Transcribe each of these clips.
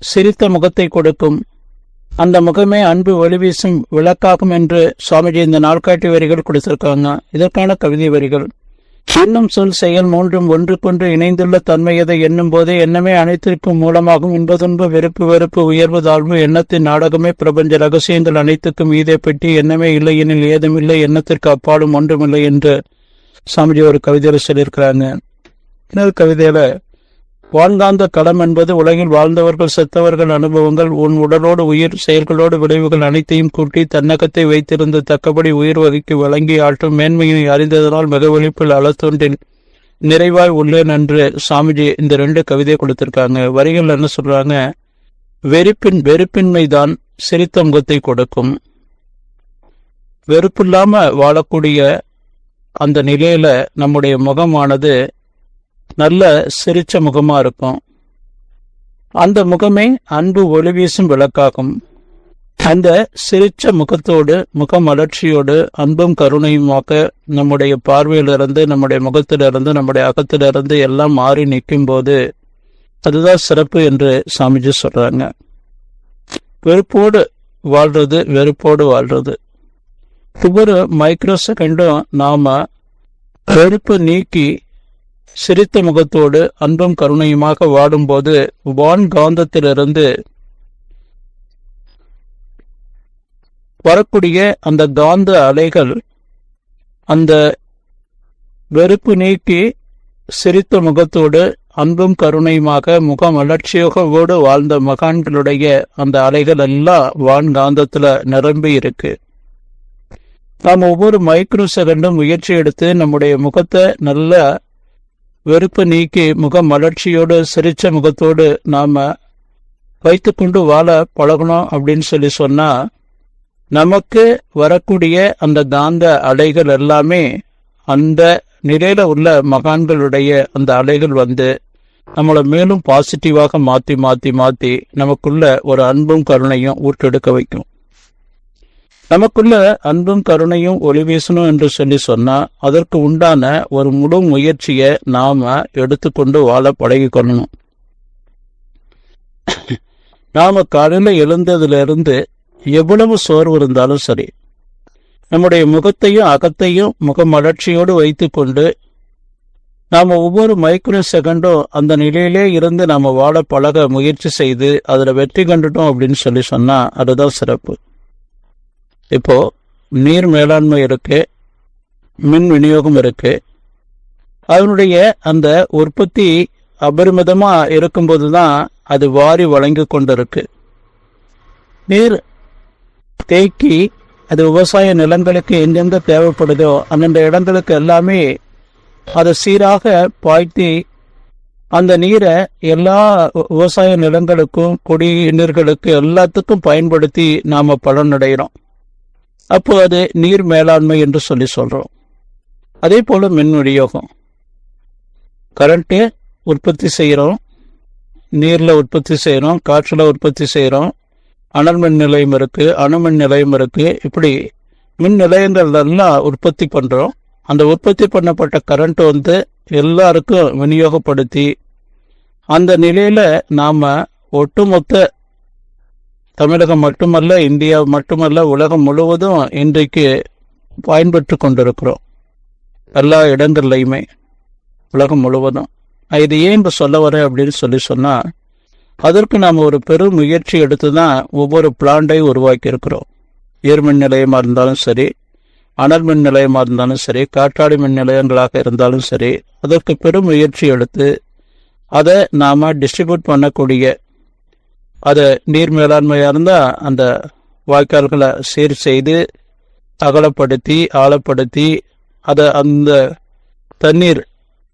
சிரித்த முகத்தை கொடுக்கும். அந்த முகமே அன்பு ஒளிவீசும் விளக்காகும் என்று சுவாமிஜி இந்த நாள்காட்டி வரிகள் கொடுத்திருக்காங்க. இதற்கான கவிதை வரிகள். எண்ணும் சொல் செயல் மூன்றும் ஒன்றுக்கொன்று இணைந்துள்ள தன்மையதை எண்ணும் போதே எண்ணமே அனைத்திற்கும் மூலமாகும் இன்பதுன்பு வெறுப்பு வெறுப்பு உயர்வு தாழ்வு எண்ணத்தின் நாடகமே பிரபஞ்ச ரகசியங்கள் அனைத்துக்கும் ஈதே பெட்டி எண்ணமே இல்லை எனில் ஏதுமில்லை எண்ணத்திற்கு அப்பாலும் ஒன்றுமில்லை என்று சாமிஜி ஒரு கவிதையில சொல்லியிருக்கிறாங்க. இன்னொரு கவிதையில வாழ்ந்தாந்த களம் என்பது உலகில் வாழ்ந்தவர்கள் செத்தவர்கள் அனுபவங்கள் உன் உடலோடு உயிர் செயல்களோடு விளைவுகள் அனைத்தையும் கூட்டி தன்னகத்தை வைத்திருந்து தக்கபடி உயிர் வகைக்கு வழங்கி ஆற்றும் மேன்மையை அறிந்ததனால் மிக வெளிப்பில் அளத்தொன்றில் நிறைவாய் உள்ளேன் என்று சாமிஜி இந்த ரெண்டு கவிதை கொடுத்திருக்காங்க. வரிகள் என்ன சொல்றாங்க? வெறுப்பின் வெறுப்பின்மைதான் சிரித்த முகத்தை கொடுக்கும். வெறுப்பில்லாம வாழக்கூடிய அந்த நிலையில நம்முடைய முகமானது நல்ல சிரிச்ச முகமா இருக்கும். அந்த முகமே அன்பு ஒளி வீசும் விளக்காகும். அந்த சிரிச்ச முகத்தோடு முக மலர்ச்சியோடு அன்பும் கருணையுமாக்க நம்முடைய பார்வையிலிருந்து நம்முடைய முகத்திலிருந்து நம்முடைய அகத்திலிருந்து எல்லாம் மாறி நிற்கும் போது அதுதான் சிறப்பு என்று சாமிஜி சொல்றாங்க. வெறுப்போடு வாழ்றது வெறுப்போடு வாழ்றது. ஒவ்வொரு மைக்ரோ செகண்டும் நாம வெறுப்பு நீக்கி சிரித்த முகத்தோடு அன்பும் கருணையுமாக வாடும்போது வான் காந்தத்திலிருந்து வரக்கூடிய அந்த காந்த அலைகள் அந்த வெறுப்பு நீக்கி சிரித்த முகத்தோடு அன்பும் கருணையுமாக முகம் அலட்சியோகவோடு வாழ்ந்த மகான்களுடைய அந்த அலைகள் எல்லாம் வான் காந்தத்துல நிரம்பி இருக்கு. நாம் ஒவ்வொரு மைக்ரோ செகண்டும் முயற்சி எடுத்து நம்முடைய முகத்தை நல்ல வெறுப்பு நீக்கி முக மலர்ச்சியோடு சிரிச்ச முகத்தோடு நாம வைத்துக்கொண்டு வாழ பழகணும் அப்படின்னு சொல்லி சொன்னா நமக்கு வரக்கூடிய அந்த காந்த அலைகள் எல்லாமே அந்த நிலையில உள்ள மகான்களுடைய அந்த அலைகள் வந்து நம்மளை மேலும் பாசிட்டிவாக மாத்தி மாத்தி மாத்தி நமக்குள்ள ஒரு அன்பும் கருணையும் ஊற்றெடுக்க வைக்கும். நமக்குள்ள அன்பும் கருணையும் ஒளி வீசணும் என்று சொல்லி சொன்னா அதற்கு உண்டான ஒரு முழு முயற்சியை நாம எடுத்துக்கொண்டு வாழ பழகி கொள்ளணும் நாம காலையில எழுந்ததுல இருந்து எவ்வளவு சோர்வு இருந்தாலும் சரி நம்முடைய முகத்தையும் அகத்தையும் முகமலர்ச்சியோடு வைத்துக்கொண்டு நாம ஒவ்வொரு மைக்ரோ செகண்டும் அந்த நிலையிலே இருந்து நாம வாழ பழக முயற்சி செய்து அதுல வெற்றி கண்டுட்டோம் அப்படின்னு சொல்லி சொன்னா அதுதான் சிறப்பு. இப்போ நீர் மேலாண்மை இருக்கு மின் விநியோகம் இருக்கு. அதனுடைய அந்த உற்பத்தி அபரிமிதமா இருக்கும்போது தான் அது வாரி வழங்கி கொண்டிருக்கு. நீர் தேக்கி அது விவசாய நிலங்களுக்கு எங்கெங்க தேவைப்படுதோ அந்தந்த இடங்களுக்கு எல்லாமே அதை சீராக பாய்த்தி அந்த நீரை எல்லா விவசாய நிலங்களுக்கும் குடிநீர்களுக்கு எல்லாத்துக்கும் பயன்படுத்தி நாம பலனடைகிறோம். அப்போ அது நீர் மேலாண்மை என்று சொல்லி சொல்கிறோம் அதே போல் மின் விநியோகம் கரண்ட்டு உற்பத்தி செய்கிறோம் நீரில் உற்பத்தி செய்கிறோம் காற்றில் உற்பத்தி செய்கிறோம் அனல் மின் நிலையம் இருக்குது அணுமின் நிலையம் இருக்குது இப்படி மின் நிலையங்கள் எல்லாம் உற்பத்தி பண்ணுறோம் அந்த உற்பத்தி பண்ணப்பட்ட கரண்ட் வந்து எல்லாருக்கும் விநியோகப்படுத்தி அந்த நிலையில் நாம் ஒட்டுமொத்த தமிழகம் மட்டுமல்ல இந்தியா மட்டுமல்ல உலகம் முழுவதும் இன்றைக்கு பயன்பெற்று கொண்டிருக்கிறோம். எல்லா இடங்கள்லையுமே உலகம் முழுவதும். இது ஏன் இப்போ சொல்ல வரேன் அப்படின்னு சொல்லி சொன்னால் அதற்கு நாம் ஒரு பெரும் முயற்சி எடுத்து தான் ஒவ்வொரு பிளான்டையும் உருவாக்கி இருக்கிறோம் நீர்மின் நிலையமாக இருந்தாலும் சரி அனல் மின் நிலையமாக இருந்தாலும் சரி காற்றாடி மின் நிலையங்களாக இருந்தாலும் சரி அதற்கு பெரும் முயற்சி எடுத்து அதை நாம் டிஸ்ட்ரிபியூட் பண்ணக்கூடிய அது நீர் மேலாண்மையாக இருந்தால் அந்த வாய்க்கால்களை சீர் செய்து அகலப்படுத்தி ஆழப்படுத்தி அதை அந்த தண்ணீர்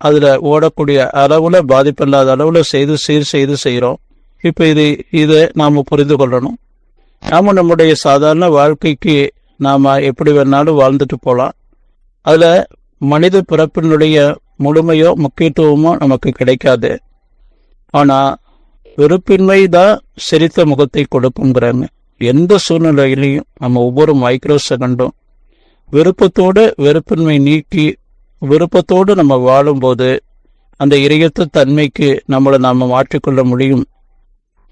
அதில் ஓடக்கூடிய அளவில் பாதிப்பில்லாத அளவில் செய்து சீர் செய்து செய்கிறோம் இப்போ இது இதை நாம் புரிந்து கொள்ளணும். நாம் நம்முடைய சாதாரண வாழ்க்கைக்கு நாம் எப்படி வேணாலும் வாழ்ந்துட்டு போகலாம் அதில் மனித பிறப்பினுடைய முழுமையோ முக்கியத்துவமோ நமக்கு கிடைக்காது. ஆனால் வெறுப்பின்மை தான் சிரித்த முகத்தை கொடுக்குங்கிறாங்க எந்த சூழ்நிலையிலையும் நம்ம ஒவ்வொரு மைக்ரோ செகண்டும் விருப்பத்தோடு வெறுப்பின்மை நீக்கி விருப்பத்தோடு நம்ம வாழும்போது அந்த இறையத்த தன்மைக்கு நம்மளை நாம் மாற்றிக்கொள்ள முடியும்.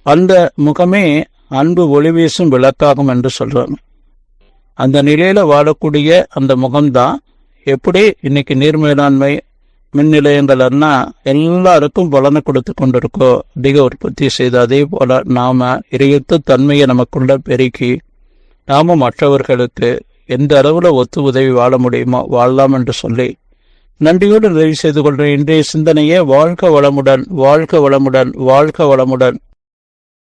அந்த முகமே அன்பு ஒளி வீசும் விளக்காகும் என்று சொல்றாங்க. அந்த நிலையில வாழக்கூடிய அந்த முகம்தான் எப்படி இன்னைக்கு நீர் மேலாண்மை மின் நிலையங்கள்னா எல்லாருக்கும் பலனை கொடுத்து கொண்டிருக்கோ அதிக உற்பத்தி செய்து அதே போல நாம இறையத்த தன்மையை நமக்குள்ள பெருக்கி நாம மற்றவர்களுக்கு எந்த அளவுல ஒத்து உதவி வாழ முடியுமோ வாழலாம் என்று சொல்லி நன்றியோடு நிறைவு செய்து கொள்கிற இன்றைய சிந்தனையே வாழ்க வளமுடன் வாழ்க வளமுடன் வாழ்க வளமுடன்.